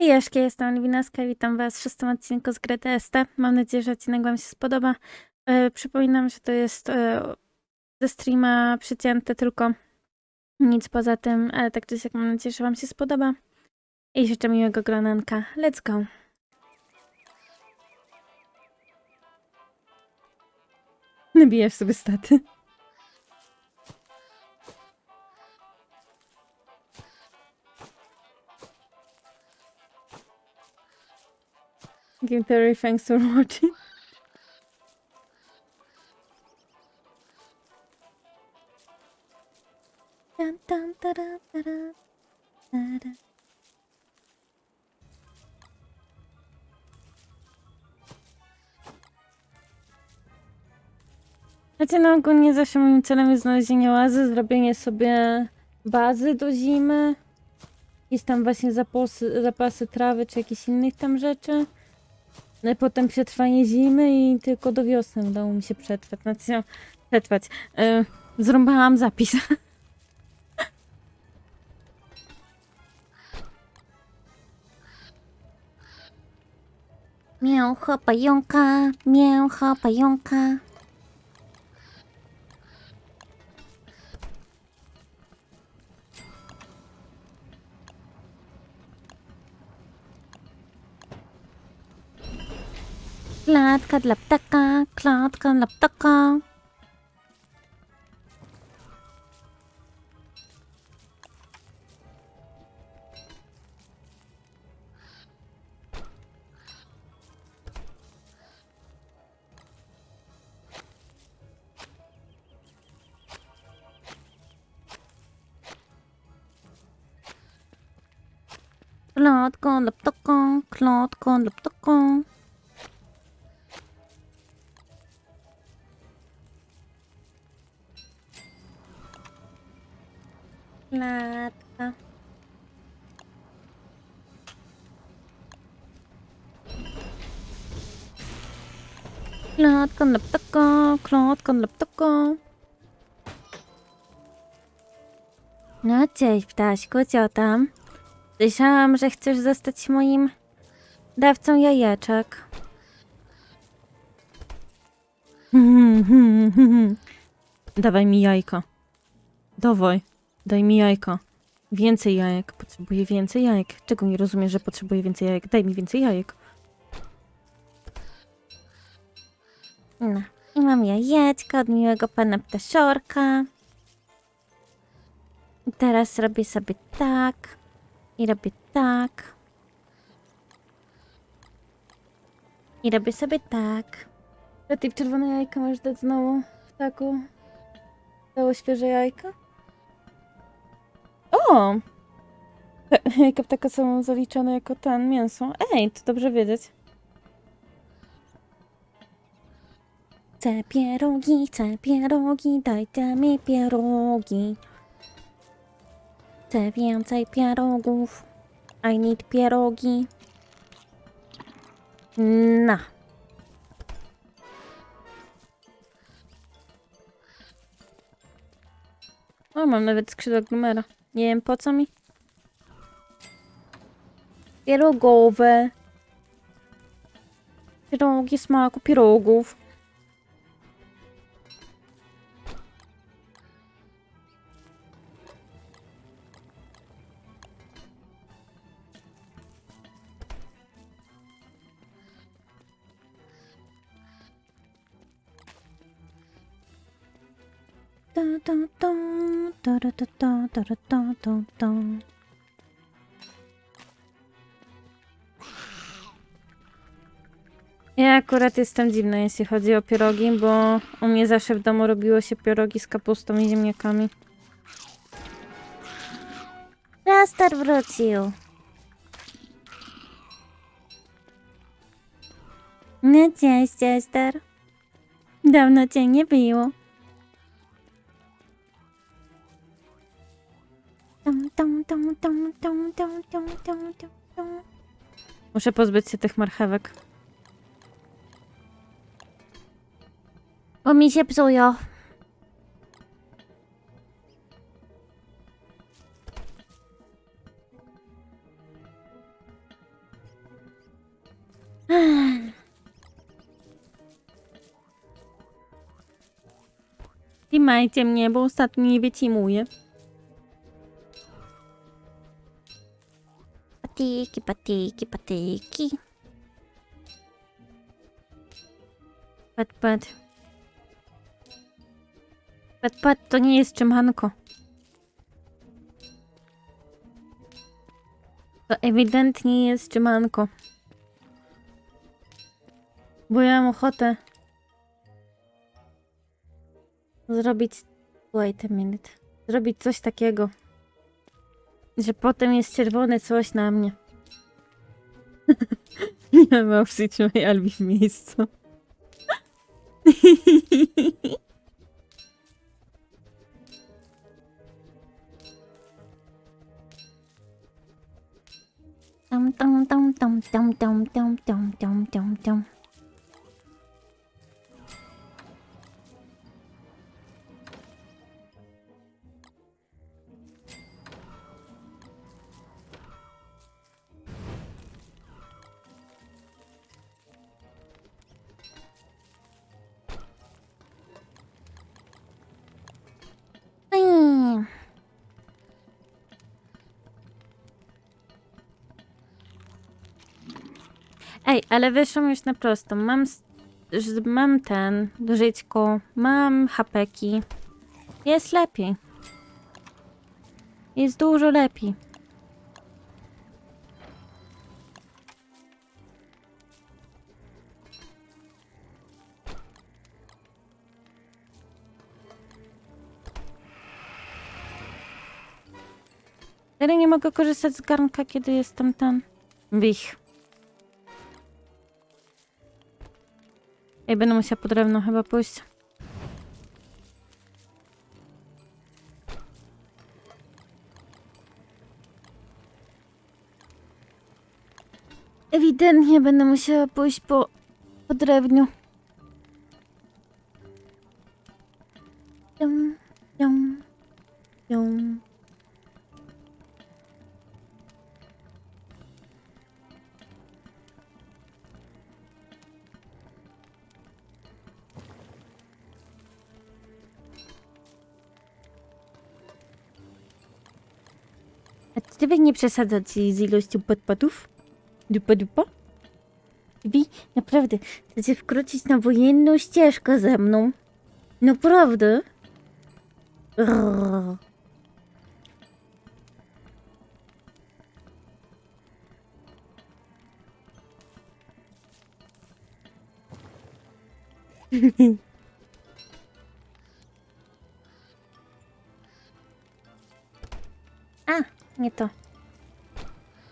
Jeszkie, jestem Liwinaska i witam Was w szóstym odcinku z gry TST. Mam nadzieję, że odcinek Wam się spodoba. E, przypominam, że to jest e, ze streama przycięte tylko nic poza tym, ale tak czy siak mam nadzieję, że Wam się spodoba. I życzę miłego gronanka. Let's go! Nabijesz sobie staty. Give Terry thanks for watching. Dun, dun, da-da, da-da, da-da. Znaczy, no ogólnie zawsze moim celem jest znalezienie oazy, zrobienie sobie bazy do zimy. Jest tam właśnie zapasy, zapasy trawy czy jakichś innych tam rzeczy. No i potem przetrwanie zimy i tylko do wiosny udało mi się przetrwać. Znaczy, no, przetrwać. Yy, zrąbałam zapis. Mięcho pająka, mięcho pająka. كلادكا دلبتكا كلادكا دلبتكا كلادكا دلبتكا كلادكا دلبتكا klatka. Klatka dla ptaka, klatka dla ptaka. No cześć ptaśku, co tam? Słyszałam, że chcesz zostać moim dawcą jajeczek. Dawaj mi jajko. Dawaj. Daj mi jajka. Więcej jajek. Potrzebuję więcej jajek. Czego nie rozumiesz, że potrzebuję więcej jajek? Daj mi więcej jajek. No. I mam jajeczka od miłego pana ptasiorka. I teraz robię sobie tak. I robię tak. I robię sobie tak. A ty w czerwone jajka masz dać znowu? Ptaku? Dało świeże jajka? O! Jajka są zaliczane jako ten mięso. Ej, to dobrze wiedzieć. Chcę pierogi, chcę pierogi, dajcie mi pierogi. Chcę więcej pierogów. I need pierogi. Na. O, mam nawet skrzydła Glumera. Nie wiem po co mi. Pierogowe. Pierogi smaku pierogów. Ja akurat jestem dziwna, jeśli chodzi o pierogi, bo u mnie zawsze w domu robiło się pierogi z kapustą i ziemniakami. Raster wrócił. No cześć, Raster. Dawno cię nie było. Muszę pozbyć się tych marchewek. Bo mi się psują. Trzymajcie mnie, bo ostatnio nie wycimuję. Patyki, patyki, patyki. Pat, pat. Pat, pat, to nie jest trzymanko. To ewidentnie jest trzymanko. Bo ja mam ochotę zrobić. Wait a minute. Zrobić coś takiego, że potem jest czerwone coś na mnie. nie mam opcji trzymaj Albi w miejscu. Tam tam tam tam tam tam tam tam tam tam tam. Ale wyszłam już na prostą. Mam, mam ten, żyćko, mam hapeki. Jest lepiej. Jest dużo lepiej. Ale nie mogę korzystać z garnka, kiedy jestem ten. Wich. Ej, będę musiała po drewno chyba pójść. Ewidentnie będę musiała pójść po, po drewniu. Nie przesadzacie z ilością podpadów? Dupa dupa? Wy naprawdę chcecie wkroczyć na wojenną ścieżkę ze mną? Naprawdę? Rrrr. A, nie to.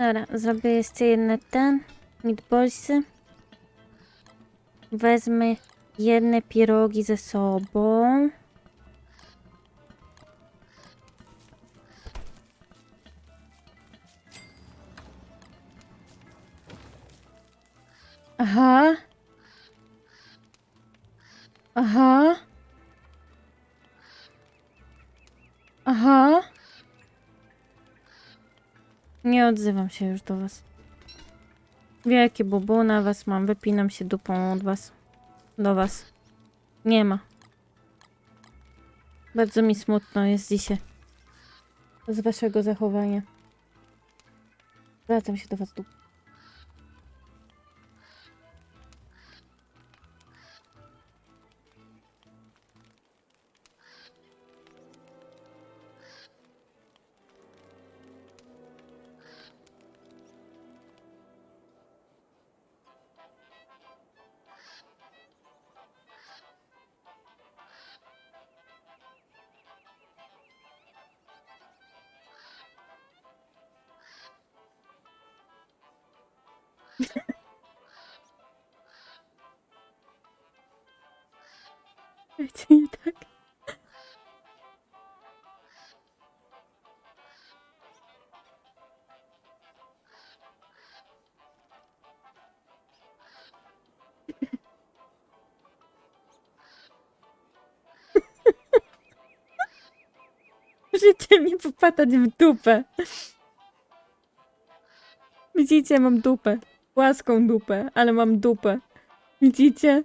Dobra, zrobię jeszcze jedne ten. Meatballsy. Wezmę jedne pierogi ze sobą. Aha. Aha. Aha. Nie odzywam się już do was. Wielkie bubu na was mam. Wypinam się dupą od was. Do was. Nie ma. Bardzo mi smutno jest dzisiaj. Z waszego zachowania. Zwracam się do was dupą. Czyli tak. Możecie mi popadać w dupę. Widzicie, mam dupę. Płaską dupę, ale mam dupę. Widzicie?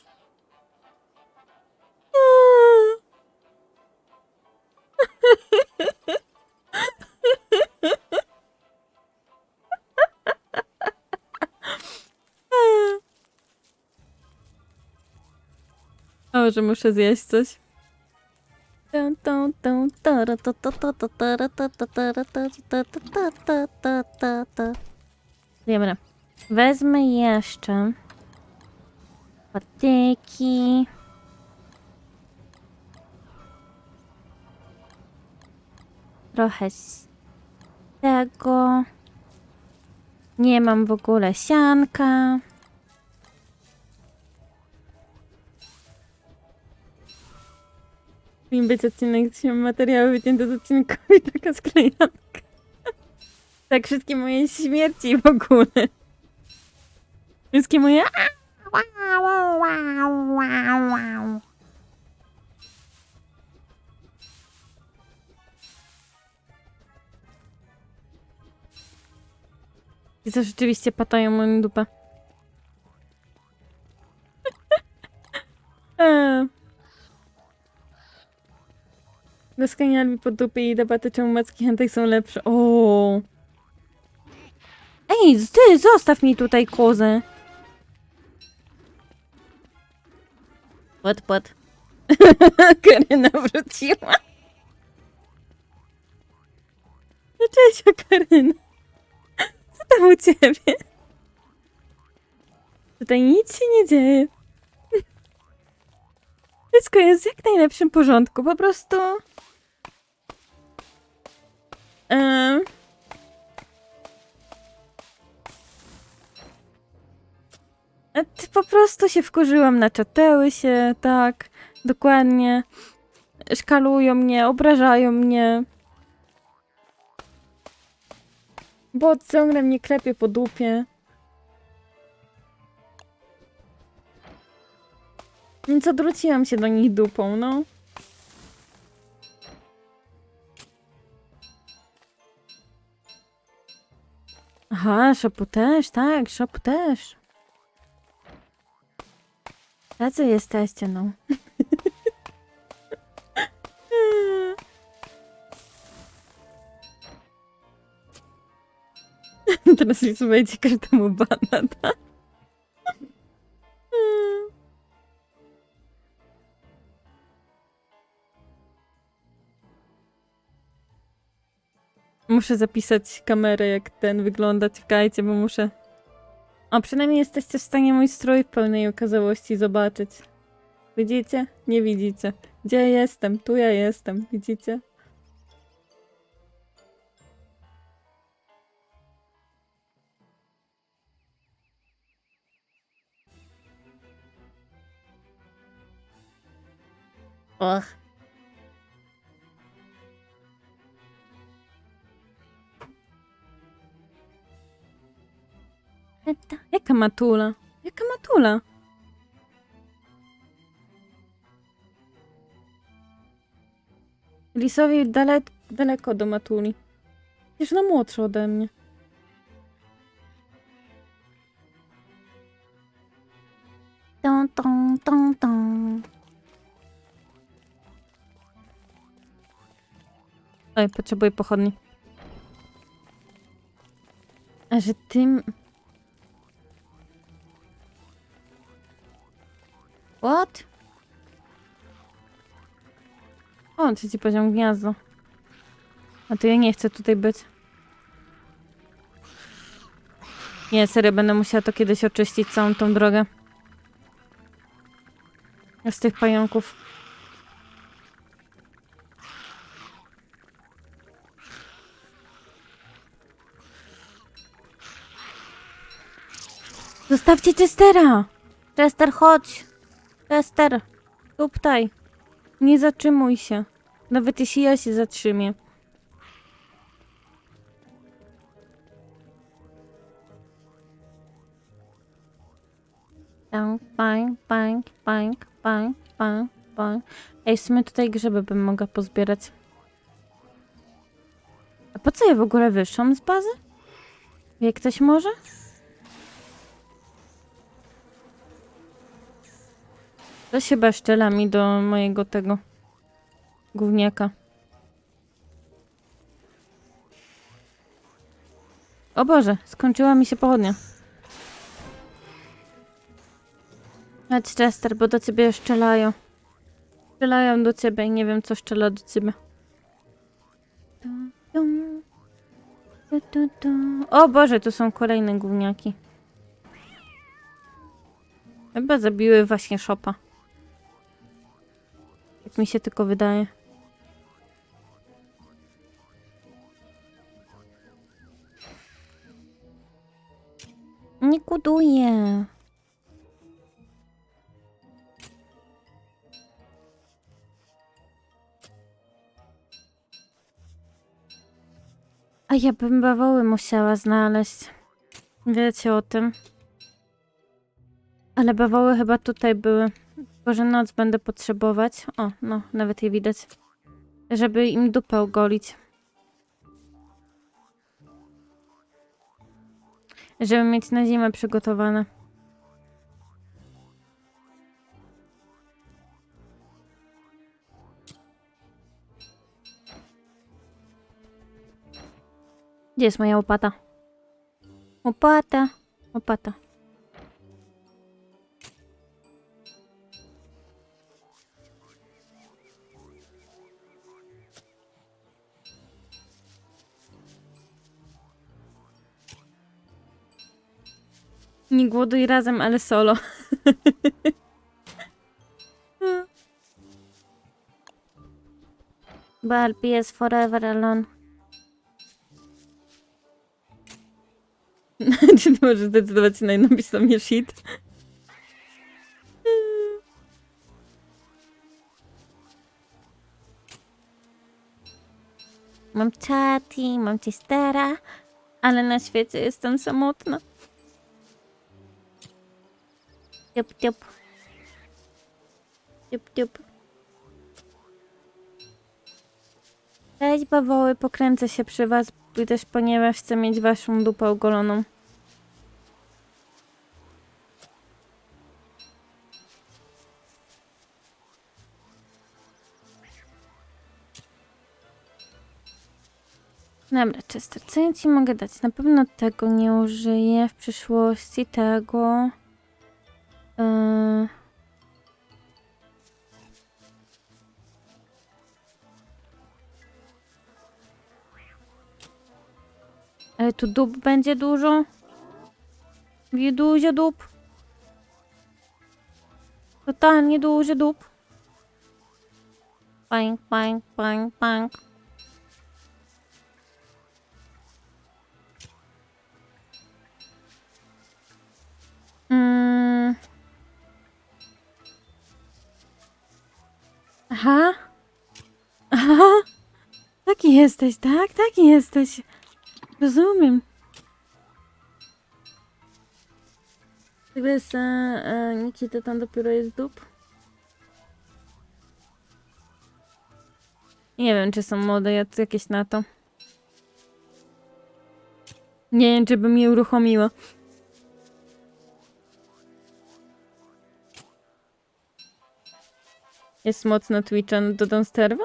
ta, ta, ta, ta. Dobra. Wezmę jeszcze patyki. Trochę z tego. Nie mam w ogóle sianka. Powinien być odcinek, mam materiały wycięte z odcinka i taka sklejanka. Tak, wszystkie moje śmierci w ogóle. Wszystkie moje... I to rzeczywiście patają moją dupę. Doskaniali mi po dupie i debaty, czemu macki hentai są lepsze. O. Ej, ty, zostaw mi tutaj kozę. Pod, pod. Karyna wróciła. No cześć, Karyna. Co tam u ciebie? Tutaj nic się nie dzieje. Wszystko jest w jak najlepszym porządku. Po prostu... A ty po prostu się wkurzyłam na czateły się, tak, dokładnie. Szkalują mnie, obrażają mnie. Bo ciągle mnie klepie po dupie. Więc odwróciłam się do nich dupą, no. Aha, szopu też, tak, szopu też. Tacy jesteście, no. Teraz mi słuchajcie każdemu bana, Muszę zapisać kamerę, jak ten wygląda. Czekajcie, bo muszę. A przynajmniej jesteście w stanie mój strój w pełnej okazałości zobaczyć. Widzicie? Nie widzicie. Gdzie ja jestem? Tu ja jestem. Widzicie? Och. Eta, Jaka matula? Jaka matula? Lisowi dale, daleko do matuli. Jest ona młodsza ode mnie. Tą, tą, tą, tą. Oj, potrzebuję pochodni. A że tym... What? O, trzeci poziom gniazdo. A to ja nie chcę tutaj być. Nie, serio, będę musiała to kiedyś oczyścić, całą tą drogę. Z tych pająków. Zostawcie Chestera! Chester, chodź! Chester, tutaj. Nie zatrzymuj się. Nawet jeśli ja się zatrzymię. Bang, bang, bang, bang, bang, bang, bang. Ej, w sumie tutaj grzyby bym mogła pozbierać. A po co ja w ogóle wyszłam z bazy? Jak ktoś może? To się beszczela mi do mojego tego gówniaka. O Boże, skończyła mi się pochodnia. Chodź Chester, bo do ciebie szczelają. Szczelają do ciebie i nie wiem co szczela do ciebie. O Boże, tu są kolejne gówniaki. Chyba zabiły właśnie szopa. Jak mi się tylko wydaje. Nie kuduję. A ja bym bawoły musiała znaleźć. Wiecie o tym. Ale bawoły chyba tutaj były. Boże, noc będę potrzebować. O, no, nawet je widać. Żeby im dupę ogolić. Żeby mieć na zimę przygotowane. Gdzie jest moja łopata? Łopata, łopata. Nie głoduj razem, ale solo. Balbi is forever alone. Czy ty możesz zdecydować się na napisał mnie shit? Mam Chati, mam Chistera, ale na świecie jestem samotna. Tiup, tiup. Tiup, tiup. Cześć bawoły, pokręcę się przy was, też ponieważ chcę mieć waszą dupę ogoloną. Dobra, Chester, co ja ci mogę dać? Na pewno tego nie użyję w przyszłości, tego. Yy... Ale tu dup będzie dużo? Dużo dup. Totalnie duży dup. Bang, bang, bang, bang. Mm. Aha. Aha. Taki jesteś, tak? Taki jesteś. Rozumiem. Tygresa, e, Nikita tam dopiero jest dup. Nie wiem, czy są młode jak- jakieś na to. Nie wiem, czy by mnie uruchomiło. Jest mocno Twitcha, dodam sterwa?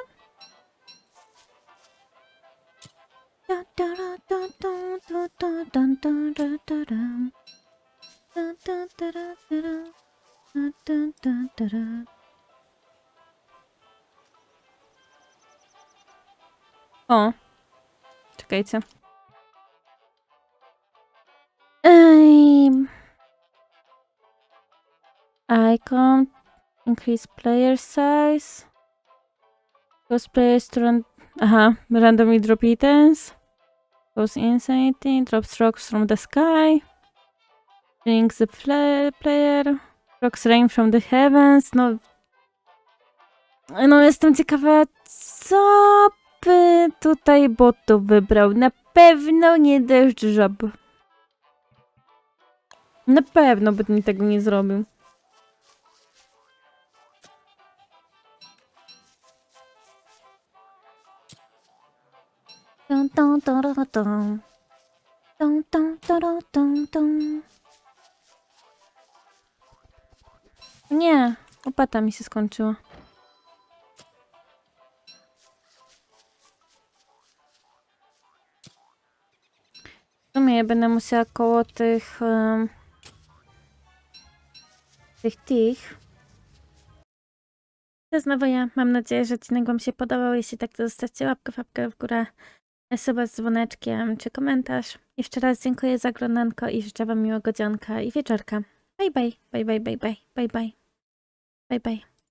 O, czekajcie. Ej. Icon, increase player size. Cause players to. Aha, randomly drop items. Cause insanity, drops rocks from the sky. Brings the pla player. Rocks rain from the heavens. No... No jestem ciekawa, Co by tutaj botów wybrał? Na pewno nie deszcz żab. Na pewno by mi tego nie zrobił. Tum, tum, tum. Tum, tum, tum, tum, tum. Nie, opata mi się skończyła. W sumie ja będę musiała koło tych... em, tych tych. To znowu ja. Mam nadzieję, że odcinek Wam się podobał. Jeśli tak, to zostawcie łapkę, łapkę w górę, suba z dzwoneczkiem czy komentarz. Jeszcze raz dziękuję za oglądanko i życzę Wam miłego dzionka i wieczorka. Bye bye, bye bye, bye bye, bye bye, bye bye.